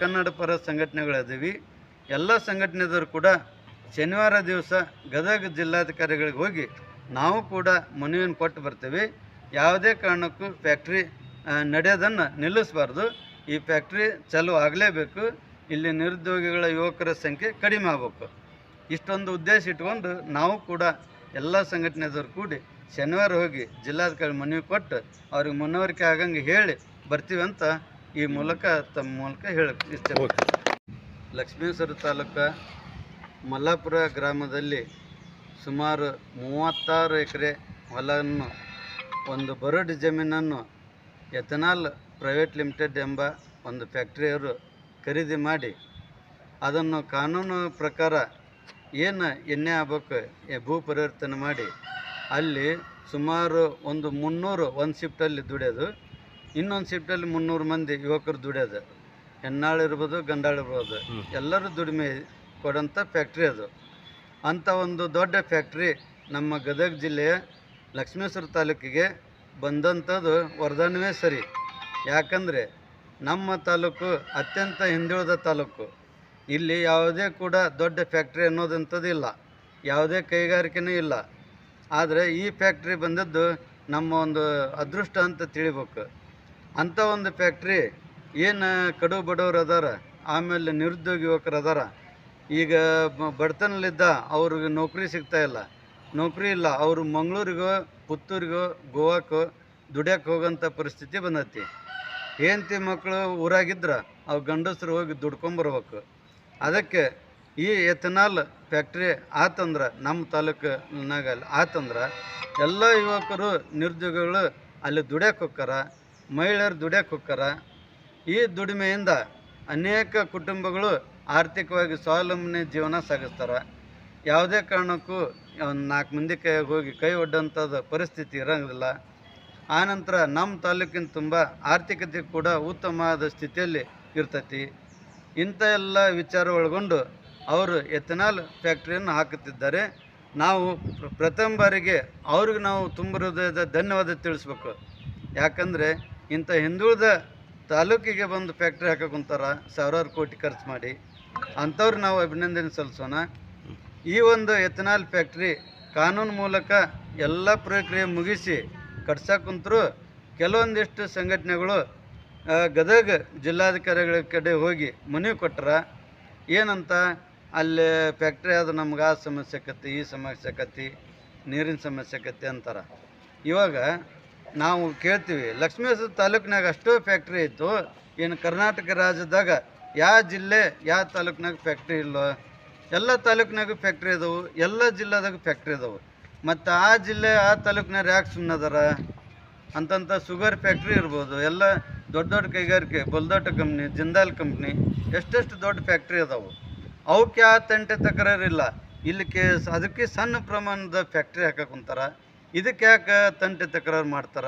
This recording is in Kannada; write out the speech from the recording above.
ಕನ್ನಡ ಪರ ಸಂಘಟನೆಗಳಿದ್ದೀವಿ ಎಲ್ಲ ಸಂಘಟನೆದವರು ಕೂಡ ಶನಿವಾರ ದಿವಸ ಗದಗ ಜಿಲ್ಲಾಧಿಕಾರಿಗಳಿಗೆ ಹೋಗಿ ನಾವು ಕೂಡ ಮನವಿಯನ್ನು ಕೊಟ್ಟು ಬರ್ತೀವಿ. ಯಾವುದೇ ಕಾರಣಕ್ಕೂ ಫ್ಯಾಕ್ಟ್ರಿ ನಡೆಯೋದನ್ನು ನಿಲ್ಲಿಸಬಾರ್ದು. ಈ ಫ್ಯಾಕ್ಟ್ರಿ ಚಾಲೂ ಆಗಲೇಬೇಕು. ಇಲ್ಲಿ ನಿರುದ್ಯೋಗಿಗಳ ಯುವಕರ ಸಂಖ್ಯೆ ಕಡಿಮೆ ಆಗಬೇಕು. ಇಷ್ಟೊಂದು ಉದ್ದೇಶ ಇಟ್ಕೊಂಡು ನಾವು ಕೂಡ ಎಲ್ಲ ಸಂಘಟನೆದವ್ರು ಕೂಡಿ ಶನಿವಾರ ಹೋಗಿ ಜಿಲ್ಲಾಧಿಕಾರಿ ಮನವಿ ಕೊಟ್ಟು ಅವ್ರಿಗೆ ಮನವರಿಕೆ ಆಗಂಗೆ ಹೇಳಿ ಬರ್ತೀವಿ ಅಂತ ಈ ಮೂಲಕ ತಮ್ಮ ಮೂಲಕ ಹೇಳ ಇಷ್ಟ. ಲಕ್ಷ್ಮೇಶ್ವರ ತಾಲೂಕು ಮಲ್ಲಾಪುರ ಗ್ರಾಮದಲ್ಲಿ ಸುಮಾರು ಮೂವತ್ತಾರು ಎಕರೆ ಹೊಲವನ್ನು ಒಂದು ಬರಡು ಜಮೀನನ್ನು ಎಥನಾಲ್ ಪ್ರೈವೇಟ್ ಲಿಮಿಟೆಡ್ ಎಂಬ ಒಂದು ಫ್ಯಾಕ್ಟ್ರಿಯವರು ಖರೀದಿ ಮಾಡಿ ಅದನ್ನು ಕಾನೂನು ಪ್ರಕಾರ ಏನು ಎಣ್ಣೆ ಆಗ್ಬೇಕು ಭೂ ಪರಿವರ್ತನೆ ಮಾಡಿ ಅಲ್ಲಿ ಸುಮಾರು ಒಂದು ಮುನ್ನೂರು ಒಂದು ಶಿಫ್ಟಲ್ಲಿ ದುಡಿಯೋದು ಇನ್ನೊಂದು ಶಿಫ್ಟಲ್ಲಿ ಮುನ್ನೂರು ಮಂದಿ ಯುವಕರು ದುಡಿಯೋದು. ಹೆಣ್ಣಾಳು ಗಂಡಾಳಿರ್ಬೋದು ಗಂಡಾಳು ಇರ್ಬೋದು ಎಲ್ಲರೂ ದುಡಿಮೆ ಕೊಡೋಂಥ ಫ್ಯಾಕ್ಟ್ರಿ ಅದು. ಅಂಥ ಒಂದು ದೊಡ್ಡ ಫ್ಯಾಕ್ಟ್ರಿ ನಮ್ಮ ಗದಗ ಜಿಲ್ಲೆಯ ಲಕ್ಷ್ಮೇಶ್ವರ ತಾಲೂಕಿಗೆ ಬಂದಂಥದ್ದು ವರದಾನವೇ ಸರಿ. ಯಾಕಂದರೆ ನಮ್ಮ ತಾಲೂಕು ಅತ್ಯಂತ ಹಿಂದುಳಿದ ತಾಲೂಕು. ಇಲ್ಲಿ ಯಾವುದೇ ಕೂಡ ದೊಡ್ಡ ಫ್ಯಾಕ್ಟ್ರಿ ಅನ್ನೋದಂಥದ್ದು ಇಲ್ಲ. ಯಾವುದೇ ಕೈಗಾರಿಕೆನೂ ಇಲ್ಲ. ಆದರೆ ಈ ಫ್ಯಾಕ್ಟ್ರಿ ಬಂದದ್ದು ನಮ್ಮ ಒಂದು ಅದೃಷ್ಟ ಅಂತ ತಿಳಿಬೇಕು. ಅಂಥ ಒಂದು ಫ್ಯಾಕ್ಟ್ರಿ ಏನು ಕಡು ಬಡವರು ಅದಾರ ಆಮೇಲೆ ನಿರುದ್ಯೋಗ ಯುವಕರು ಅದಾರ ಈಗ ಬಡತನಲ್ಲಿದ್ದ ಅವ್ರಿಗೆ ನೌಕರಿ ಸಿಗ್ತಾ ಇಲ್ಲ. ನೌಕರಿ ಇಲ್ಲ. ಅವರು ಮಂಗಳೂರಿಗೋ, ಪುತ್ತೂರಿಗೋ ಗೋವಾಕ್ಕೋ ದುಡಿಯೋಕೆ ಹೋಗೋಂಥ ಪರಿಸ್ಥಿತಿ ಬಂದೈತಿ. ಹೆಂಡತಿ ಮಕ್ಕಳು ಊರಾಗಿದ್ರೆ ಅವು ಗಂಡಸರು ಹೋಗಿ ದುಡ್ಕೊಂಬರ್ಬೇಕು. ಅದಕ್ಕೆ ಈ ಎಥನಾಲ್ ಫ್ಯಾಕ್ಟ್ರಿ ಆತಂದ್ರೆ ನಮ್ಮ ತಾಲೂಕಿನಾಗ ಆತಂದ್ರೆ, ಎಲ್ಲ ಯುವಕರು ನಿರುದ್ಯೋಗಿಗಳು ಅಲ್ಲಿ ದುಡ್ಯಕ್ಕೆ ಹೋಗ್ತಾರ ಮಹಿಳೆಯರು ದುಡ್ಯಕ್ಕೆ ಹೋಗ್ತಾರ ಈ ದುಡಿಮೆಯಿಂದ ಅನೇಕ ಕುಟುಂಬಗಳು ಆರ್ಥಿಕವಾಗಿ ಸ್ವಾವಲಂಬನೆ ಜೀವನ ಸಾಗಿಸ್ತಾರೆ. ಯಾವುದೇ ಕಾರಣಕ್ಕೂ ಒಂದು ನಾಲ್ಕು ಮಂದಿ ಕೈಯಾಗ ಹೋಗಿ ಕೈ ಒಡ್ಡಂಥದ್ದು ಪರಿಸ್ಥಿತಿ ಇರೋಂಗಿಲ್ಲ. ಆನಂತರ ನಮ್ಮ ತಾಲೂಕಿನ ತುಂಬ ಆರ್ಥಿಕತೆ ಕೂಡ ಉತ್ತಮವಾದ ಸ್ಥಿತಿಯಲ್ಲಿ ಇರ್ತತಿ. ಇಂಥ ಎಲ್ಲ ವಿಚಾರ ಒಳಗೊಂಡು ಅವರು ಎಥನಾಲ್ ಫ್ಯಾಕ್ಟ್ರಿಯನ್ನು ಹಾಕುತ್ತಿದ್ದಾರೆ. ನಾವು ಪ್ರ- ಪ್ರಥಮ ಬಾರಿಗೆ ಅವ್ರಿಗೆ ನಾವು ತುಂಬ ಹೃದಯದ ಧನ್ಯವಾದ ತಿಳಿಸ್ಬೇಕು. ಯಾಕಂದರೆ ಇಂಥ ಹಿಂದುಳಿದ ತಾಲೂಕಿಗೆ ಬಂದು ಫ್ಯಾಕ್ಟ್ರಿ ಹಾಕಕ್ಕೆ ಕುಂತಾರ ಸಾವಿರಾರು ಕೋಟಿ ಖರ್ಚು ಮಾಡಿ ಅಂಥವ್ರು ನಾವು ಅಭಿನಂದನೆ ಸಲ್ಲಿಸೋಣ. ಈ ಒಂದು ಎಥನಾಲ್ ಫ್ಯಾಕ್ಟ್ರಿ ಕಾನೂನು ಮೂಲಕ ಎಲ್ಲ ಪ್ರಕ್ರಿಯೆ ಮುಗಿಸಿ ಕಟ್ಸಕ್ಕೆ ಕುಂತರು ಕೆಲವೊಂದಿಷ್ಟು ಸಂಘಟನೆಗಳು ಗದಗ ಜಿಲ್ಲಾಧಿಕಾರಿಗಳ ಕಡೆ ಹೋಗಿ ಮನವಿ ಕೊಟ್ರ ಏನಂತ, ಅಲ್ಲಿ ಫ್ಯಾಕ್ಟ್ರಿ ಅದು ನಮ್ಗೆ ಆ ಸಮಸ್ಯೆ ಕತ್ತಿ ಈ ಸಮಸ್ಯೆ ಕತ್ತಿ ನೀರಿನ ಸಮಸ್ಯೆ ಆಕತಿ ಅಂತಾರೆ. ಇವಾಗ ನಾವು ಕೇಳ್ತೀವಿ, ಲಕ್ಷ್ಮೇಶ್ವರ ತಾಲೂಕಿನಾಗ ಅಷ್ಟೋ ಫ್ಯಾಕ್ಟ್ರಿ ಇತ್ತು ಏನು ಕರ್ನಾಟಕ ರಾಜ್ಯದಾಗ ಯಾವ ಜಿಲ್ಲೆ ಯಾವ ತಾಲೂಕಿನಾಗ ಫ್ಯಾಕ್ಟ್ರಿ ಇಲ್ಲೋ, ಎಲ್ಲ ತಾಲೂಕಿನಾಗೂ ಫ್ಯಾಕ್ಟ್ರಿ ಇದಾವೆ, ಎಲ್ಲ ಜಿಲ್ಲೆದಾಗ ಫ್ಯಾಕ್ಟ್ರಿ ಇದಾವು. ಮತ್ತು ಆ ಜಿಲ್ಲೆ, ಆ ತಾಲೂಕಿನಾಗ ಯಾಕೆ ಸುಮ್ಮನದಾರ ಅಂತಂತ ಶುಗರ್ ಫ್ಯಾಕ್ಟ್ರಿ ಇರ್ಬೋದು. ಎಲ್ಲ ದೊಡ್ಡ ದೊಡ್ಡ ಕೈಗಾರಿಕೆ ಬಲ್ದೋಟ ಕಂಪ್ನಿ ಜಿಂದಾಲ್ ಕಂಪ್ನಿ ಎಷ್ಟೆಷ್ಟು ದೊಡ್ಡ ಫ್ಯಾಕ್ಟ್ರಿ ಅದಾವು. ಅವಕ್ಕೆ ಆ ತಂಟೆ ತಕರಾರಿಲ್ಲ. ಇಲ್ಲಿ ಕೇಸ್ ಅದಕ್ಕೆ ಸಣ್ಣ ಪ್ರಮಾಣದ ಫ್ಯಾಕ್ಟ್ರಿ ಹಾಕಕ್ಕೆ ಕುಂತಾರ. ಇದಕ್ಕೆ ಯಾಕೆ ತಂಟೆ ತಕರಾರು ಮಾಡ್ತಾರ?